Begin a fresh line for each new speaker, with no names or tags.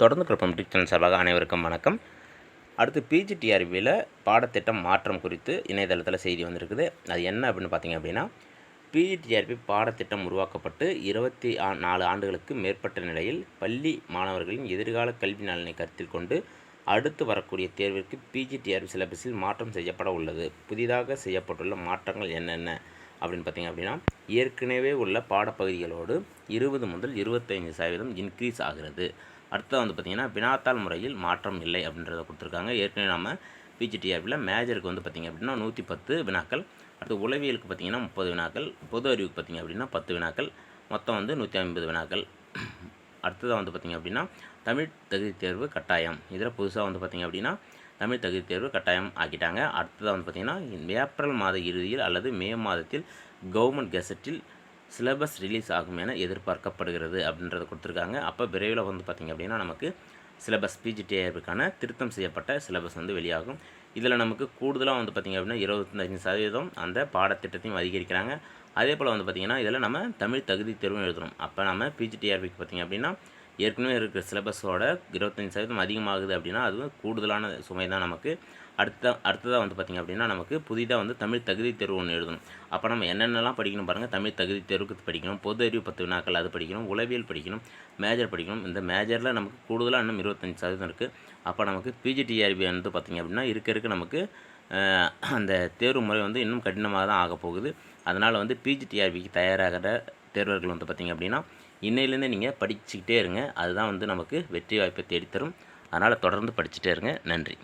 தொடர்ந்து குழப்பம் டிக்சன் சார்பாக அனைவருக்கும் வணக்கம். அடுத்து பிஜிடிஆர்பியில் பாடத்திட்டம் மாற்றம் குறித்து இணையதளத்தில் செய்தி வந்திருக்குது. அது என்ன அப்படின்னு பார்த்தீங்க அப்படின்னா பிஜிடிஆர்பி பாடத்திட்டம் உருவாக்கப்பட்டு இருபத்தி ஆ நாலு ஆண்டுகளுக்கு மேற்பட்ட நிலையில் பள்ளி மாணவர்களின் எதிர்கால கல்வி நலனை கருத்தில் கொண்டு அடுத்து வரக்கூடிய தேர்விற்கு பிஜிடிஆர்பி சிலபஸில் மாற்றம் செய்யப்பட உள்ளது. புதிதாக செய்யப்பட்டுள்ள மாற்றங்கள் என்னென்ன அப்படின்னு பார்த்தீங்க அப்படின்னா ஏற்கனவே உள்ள பாடப்பகுதிகளோடு இருபது முதல் இருபத்தைந்து சதவீதம் இன்க்ரீஸ் ஆகிறது. அடுத்தது வந்து பார்த்திங்கன்னா வினாத்தாள் முறையில் மாற்றம் இல்லை அப்படின்றத கொடுத்துருக்காங்க. ஏற்கனவே நம்ம பிஜிடிஆர்பியில் மேஜருக்கு வந்து பார்த்திங்க அப்படின்னா நூற்றி பத்து வினாக்கள். அடுத்து உளவியலுக்கு பார்த்திங்கன்னா முப்பது வினாக்கள். பொது அறிவுக்கு பார்த்திங்க அப்படின்னா பத்து வினாக்கள். மொத்தம் வந்து நூற்றி ஐம்பது வினாக்கள். அடுத்ததாக வந்து பார்த்திங்க அப்படின்னா தமிழ் தகுதி தேர்வு கட்டாயம். இதில் புதுசாக வந்து பார்த்திங்க அப்படின்னா தமிழ் தகுதி தேர்வு கட்டாயம் ஆக்கிட்டாங்க. அடுத்ததாக வந்து பார்த்திங்கன்னா ஏப்ரல் மாத இறுதியில் அல்லது மே மாதத்தில் கவர்மெண்ட் கெசட்டில் சிலபஸ் ரிலீஸ் ஆகும் என எதிர்பார்க்கப்படுகிறது அப்படின்றத கொடுத்துருக்காங்க. அப்போ விரைவில் வந்து பார்த்திங்க அப்படின்னா நமக்கு சிலபஸ் பிஜிடிஆருக்கான திருத்தம் செய்யப்பட்ட சிலபஸ் வந்து வெளியாகும். இதில் நமக்கு கூடுதலாக வந்து பார்த்திங்க அப்படின்னா இருபத்தஞ்சு சதவீதம் அந்த பாடத்திட்டத்தையும் அதிகரிக்கிறாங்க. அதே போல் வந்து பார்த்திங்கன்னா இதில் நம்ம தமிழ் தகுதி தேர்வும் எழுதணும். அப்போ நம்ம பிஜிடிஆர்பிக்கு பார்த்திங்க அப்படின்னா ஏற்கனவே இருக்கிற சிலபஸோட இருபத்தஞ்சி சதவீதம் அதிகமாகுது அப்படின்னா அது கூடுதலான சுமை தான் நமக்கு. அடுத்த அடுத்ததாக வந்து பார்த்திங்க அப்படின்னா நமக்கு புதிதாக வந்து தமிழ் தகுதி தேர்வு ஒன்று எழுதணும். அப்போ நம்ம என்னென்னலாம் படிக்கணும் பாருங்கள் தமிழ் தகுதி தேர்வுக்கு படிக்கணும் பொது அறிவு பத்து வினாக்கள் அது படிக்கணும் உளவியல் படிக்கணும் மேஜர் படிக்கணும். இந்த மேஜரில் நமக்கு கூடுதலாக இன்னும் இருபத்தஞ்சி சதவீதம் இருக்குது அப்போ நமக்கு பிஜிடிஆர்பி வந்து பார்த்திங்க அப்படின்னா இருக்க இருக்க நமக்கு அந்த தேர்வு முறை வந்து இன்னும் கடினமாக தான் ஆக போகுது. அதனால் வந்து பிஜிடிஆர்பிக்கு தயாராகிற தேர்வர்கள் வந்து பார்த்திங்க அப்படின்னா இன்னையிலேருந்து நீங்கள் படிச்சுக்கிட்டே இருங்க. அதுதான் வந்து நமக்கு வெற்றி வாய்ப்பை தேடித்தரும். அதனால் தொடர்ந்து படிச்சுட்டே இருங்க. நன்றி.